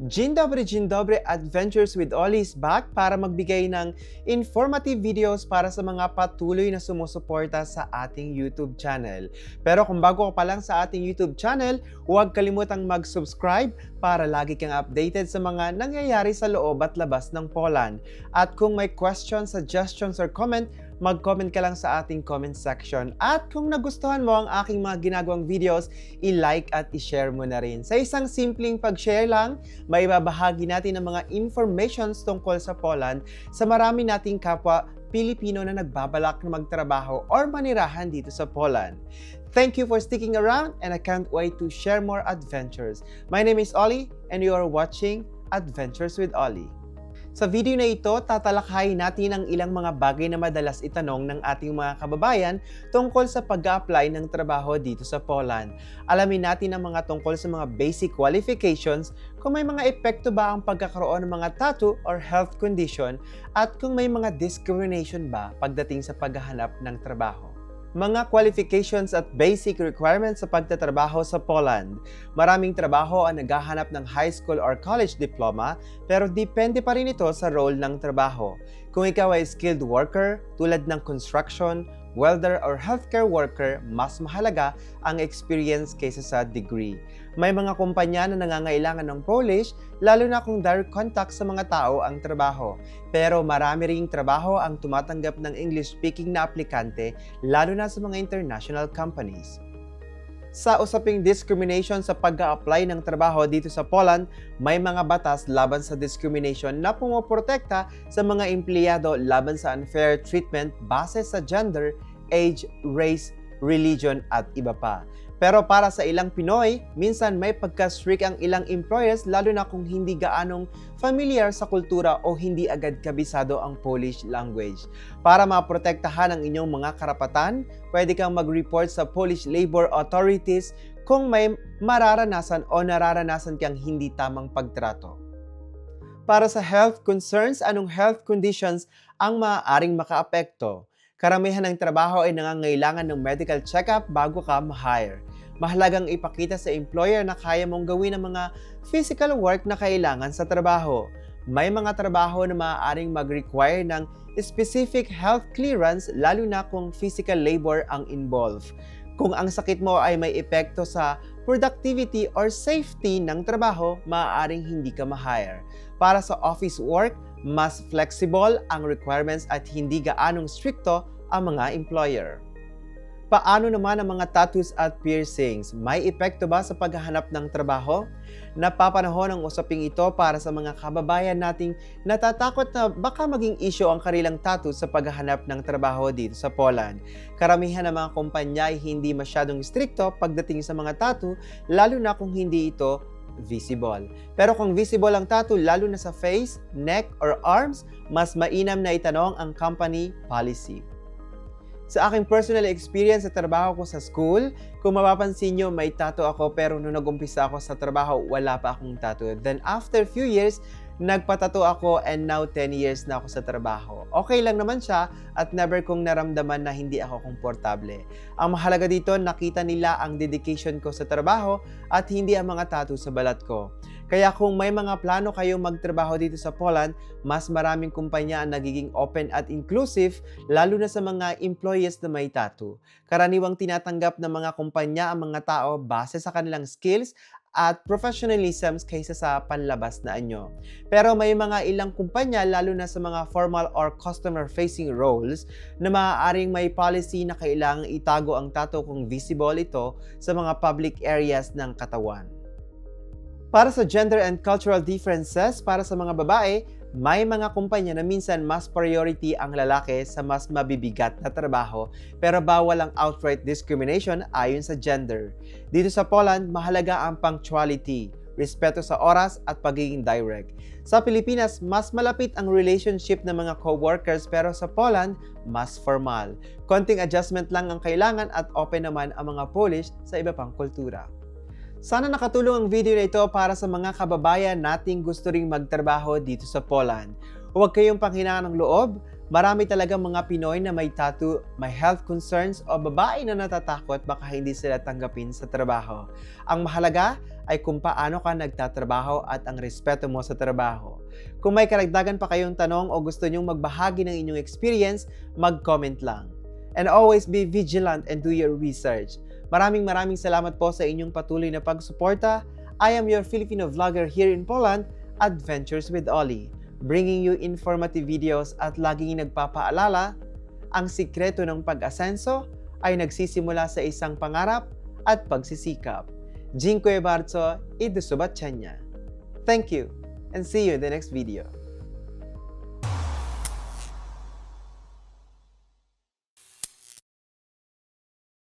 Dzień dobry, dzień dobry, Adventures with Ollie is back para magbigay ng informative videos para sa mga patuloy na sumusuporta sa ating YouTube channel. Pero kung bago ka pa lang sa ating YouTube channel, huwag kalimutang mag-subscribe para lagi kang updated sa mga nangyayari sa loob at labas ng Poland. At kung may questions, suggestions, or comment, mag-comment ka lang sa ating comment section. At kung nagustuhan mo ang aking mga ginagawang videos, i-like at i-share mo na rin. Sa isang simpleng pag-share lang, may babahagi natin ang mga informations tungkol sa Poland sa marami nating kapwa Pilipino na nagbabalak na magtrabaho or manirahan dito sa Poland. Thank you for sticking around and I can't wait to share more adventures. My name is Ollie and you are watching Adventures with Ollie. Sa video na ito, tatalakayin natin ang ilang mga bagay na madalas itanong ng ating mga kababayan tungkol sa pag apply ng trabaho dito sa Poland. Alamin natin ang mga tungkol sa mga basic qualifications, kung may mga epekto ba ang pagkakaroon ng mga tattoo or health condition, at kung may mga discrimination ba pagdating sa paghahanap ng trabaho mga qualifications at basic requirements sa pagtatrabaho sa Poland. Maraming trabaho ang naghahanap ng high school or college diploma pero depende pa rin ito sa role ng trabaho. Kung ikaw ay skilled worker tulad ng construction, welder or healthcare worker, mas mahalaga ang experience kaysa sa degree. May mga kumpanya na nangangailangan ng Polish, lalo na kung direct contact sa mga tao ang trabaho. Pero marami ring trabaho ang tumatanggap ng English-speaking na aplikante, lalo na sa mga international companies. Sa usaping discrimination sa pag apply ng trabaho dito sa Poland, may mga batas laban sa discrimination na pumoprotekta sa mga empleyado laban sa unfair treatment base sa gender, age, race, religion at iba pa. Pero para sa ilang Pinoy, minsan may pagka-strict ang ilang employers lalo na kung hindi gaanong familiar sa kultura o hindi agad kabisado ang Polish language. Para maprotektahan ang inyong mga karapatan, pwede kang mag-report sa Polish Labor Authorities kung may mararanasan o nararanasan kang hindi tamang pagtrato. Para sa health concerns, anong health conditions ang maaaring makaapekto? Karamihan ng trabaho ay nangangailangan ng medical check-up bago ka ma-hire. Mahalagang ipakita sa employer na kaya mong gawin ang mga physical work na kailangan sa trabaho. May mga trabaho na maaaring mag-require ng specific health clearance lalo na kung physical labor ang involved. Kung ang sakit mo ay may epekto sa productivity or safety ng trabaho, maaaring hindi ka ma-hire. Para sa office work, mas flexible ang requirements at hindi gaanong stricto ang mga employer. Paano naman ang mga tattoos at piercings? May epekto ba sa paghahanap ng trabaho? Napapanahon ang usaping ito para sa mga kababayan nating natatakot na baka maging issue ang kanilang tattoo sa paghahanap ng trabaho dito sa Poland. Karamihan ng mga kumpanya ay hindi masyadong stricto pagdating sa mga tattoo, lalo na kung hindi ito visible. Pero kung visible ang tattoo lalo na sa face, neck, or arms, mas mainam na itanong ang company policy. Sa aking personal experience sa trabaho ko sa school, kung mapapansin nyo, may tattoo ako pero nung nag-umpisa ako sa trabaho, wala pa akong tattoo. Then after few years, nagpatato ako and now 10 years na ako sa trabaho. Okay lang naman siya at never kong naramdaman na hindi ako komportable. Ang mahalaga dito, nakita nila ang dedication ko sa trabaho at hindi ang mga tattoo sa balat ko. Kaya kung may mga plano kayong magtrabaho dito sa Poland, mas maraming kumpanya ang nagiging open at inclusive, lalo na sa mga employees na may tattoo. Karaniwang tinatanggap ng mga kumpanya ang mga tao base sa kanilang skills at professionalism kaysa sa panlabas na anyo. Pero may mga ilang kumpanya, lalo na sa mga formal or customer-facing roles, na maaaring may policy na kailangang itago ang tattoo kung visible ito sa mga public areas ng katawan. Para sa gender and cultural differences, para sa mga babae, may mga kumpanya na minsan mas priority ang lalaki sa mas mabibigat na trabaho pero bawal ang outright discrimination ayon sa gender. Dito sa Poland, mahalaga ang punctuality, respeto sa oras at pagiging direct. Sa Pilipinas, mas malapit ang relationship ng mga co-workers pero sa Poland, mas formal. Konting adjustment lang ang kailangan at open naman ang mga Polish sa iba pang kultura. Sana nakatulong ang video na ito para sa mga kababayan nating gusto ring magtrabaho dito sa Poland. Huwag kayong panghinaan ng loob. Marami talaga mga Pinoy na may tattoo, may health concerns o babae na natatakot baka hindi sila tanggapin sa trabaho. Ang mahalaga ay kung paano ka nagtatrabaho at ang respeto mo sa trabaho. Kung may karagdagan pa kayong tanong o gusto nyong magbahagi ng inyong experience, mag-comment lang. And always be vigilant and do your research. Maraming maraming salamat po sa inyong patuloy na pagsuporta. I am your Filipino vlogger here in Poland, Adventures with Ollie, bringing you informative videos at laging nagpapaalala, ang sikreto ng pag-asenso ay nagsisimula sa isang pangarap at pagsisikap. Dziękuję bardzo i do zobaczenia. Thank you and see you in the next video.